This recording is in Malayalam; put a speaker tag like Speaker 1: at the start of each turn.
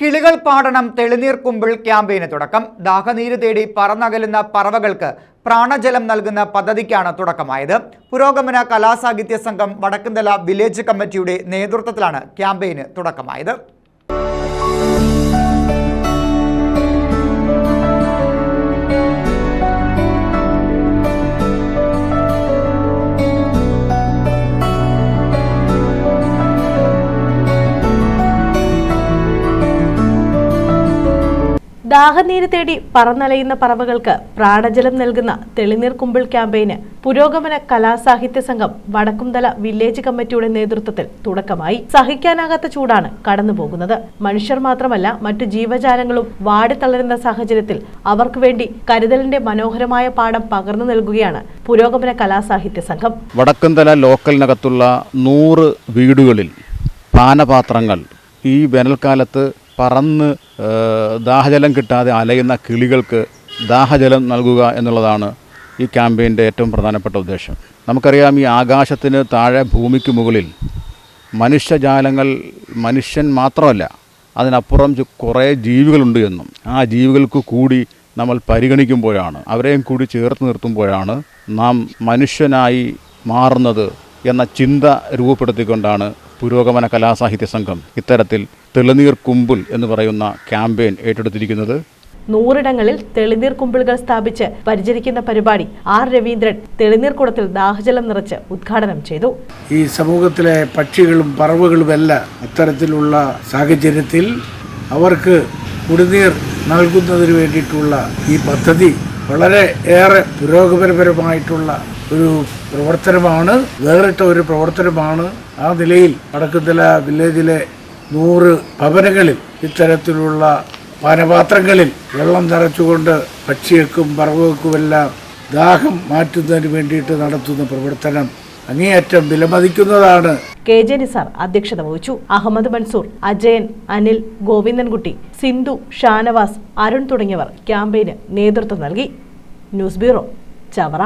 Speaker 1: കിളികൾ പാടണം തെളിനീർ കുമ്പിൾ ക്യാമ്പയിന് തുടക്കം. ദാഹനീര് തേടി പറന്നകലുന്ന പറവകൾക്ക് പ്രാണജലം നൽകുന്ന പദ്ധതിക്കാണ് തുടക്കമായത്. പുരോഗമന കലാസാഹിത്യ സംഘം വടക്കുംതല വില്ലേജ് കമ്മിറ്റിയുടെ നേതൃത്വത്തിലാണ് ക്യാമ്പയിന് തുടക്കമായത്.
Speaker 2: ദാഹനീര് തേടി പറന്നലയുന്ന പറവകൾക്ക് പ്രാണജലം നൽകുന്ന തെളിനീർ കുമ്പിൾ ക്യാമ്പയിന് പുരോഗമന കലാസാഹിത്യ സംഘം വടക്കുംതല വില്ലേജ് കമ്മിറ്റിയുടെ നേതൃത്വത്തിൽ തുടക്കമായി. സഹിക്കാനാകാത്ത ചൂടാണ് കടന്നുപോകുന്നത് മനുഷ്യർ മാത്രമല്ല മറ്റു ജീവജാലങ്ങളും വാടിത്തളരുന്ന സാഹചര്യത്തിൽ അവർക്ക് വേണ്ടി കരുതലിന്റെ മനോഹരമായ പാഠം പകർന്നു നൽകുകയാണ് പുരോഗമന കലാസാഹിത്യ സംഘം.
Speaker 3: വടക്കുംതല ലോക്കലിനകത്തുള്ള നൂറ് വീടുകളിൽ പാനപാത്രങ്ങൾ ഈ വേനൽക്കാലത്ത് പറന്ന് ദാഹജലം കിട്ടാതെ അലയുന്ന കിളികൾക്ക് ദാഹജലം നൽകുക എന്നുള്ളതാണ് ഈ ക്യാമ്പയിന്റെ ഏറ്റവും പ്രധാനപ്പെട്ട ഉദ്ദേശം. നമുക്കറിയാം ഈ ആകാശത്തിന് താഴെ ഭൂമിക്ക് മുകളിൽ മനുഷ്യജാലങ്ങൾ മനുഷ്യൻ മാത്രമല്ല അതിനപ്പുറം കുറേ ജീവികളുണ്ട് എന്നും ആ ജീവികൾക്ക് കൂടി നമ്മൾ പരിഗണിക്കുമ്പോഴാണ് അവരെയും കൂടി ചേർത്ത് നിർത്തുമ്പോഴാണ് നാം മനുഷ്യനായി മാറുന്നത് എന്ന ചിന്ത രൂപപ്പെടുത്തിക്കൊണ്ടാണ് പുരോഗമന കലാസാഹിത്യ സംഘം ഇത്തരത്തിൽ തെളിനീർ കുമ്പിൾ എന്ന് പറയുന്ന ക്യാമ്പയിൻ ഏറ്റെടുത്തിരിക്കുന്നത്.
Speaker 2: നൂറിടങ്ങളിൽ തെളിനീർ കുമ്പിളുകൾ സ്ഥാപിച്ച് പരിചരിക്കുന്ന പരിപാടി ആർ രവീന്ദ്രൻ തെളിനീർ കുടത്തിൽ ദാഹജലം നിറച്ച് ഉദ്ഘാടനം ചെയ്തു.
Speaker 4: ഈ സമൂഹത്തിലെ പക്ഷികളും പറവുകളും എല്ലാം അത്തരത്തിലുള്ള സാഹചര്യത്തിൽ അവർക്ക് കുടിനീർ നൽകുന്നതിന് വേണ്ടിയിട്ടുള്ള ഈ പദ്ധതി വളരെ ഏറെ പുരോഗമനപരമായിട്ടുള്ള ഒരു പ്രവർത്തനമാണ് വേറിട്ട ഒരു പ്രവർത്തനമാണ്. ആ നിലയിൽ വടക്കുതല വില്ലേജിലെ നൂറ് ഭവനങ്ങളിൽ ഇത്തരത്തിലുള്ള പാനപാത്രങ്ങളിൽ വെള്ളം നിറച്ചുകൊണ്ട് പക്ഷികൾക്കും പറവുകൾക്കുമെല്ലാം ദാഹം മാറ്റുന്നതിന് വേണ്ടിയിട്ട് നടത്തുന്ന പ്രവർത്തനം അങ്ങേയറ്റം വിലമതിക്കുന്നതാണ്.
Speaker 2: കെ ജെ നിസാർ അധ്യക്ഷത വഹിച്ചു. അഹമ്മദ് മൻസൂർ അജയൻ അനിൽ ഗോവിന്ദൻകുട്ടി സിന്ധു ഷാനവാസ് അരുൺ തുടങ്ങിയവർ ക്യാമ്പയിന് നേതൃത്വം നൽകി. News bureau Chavara.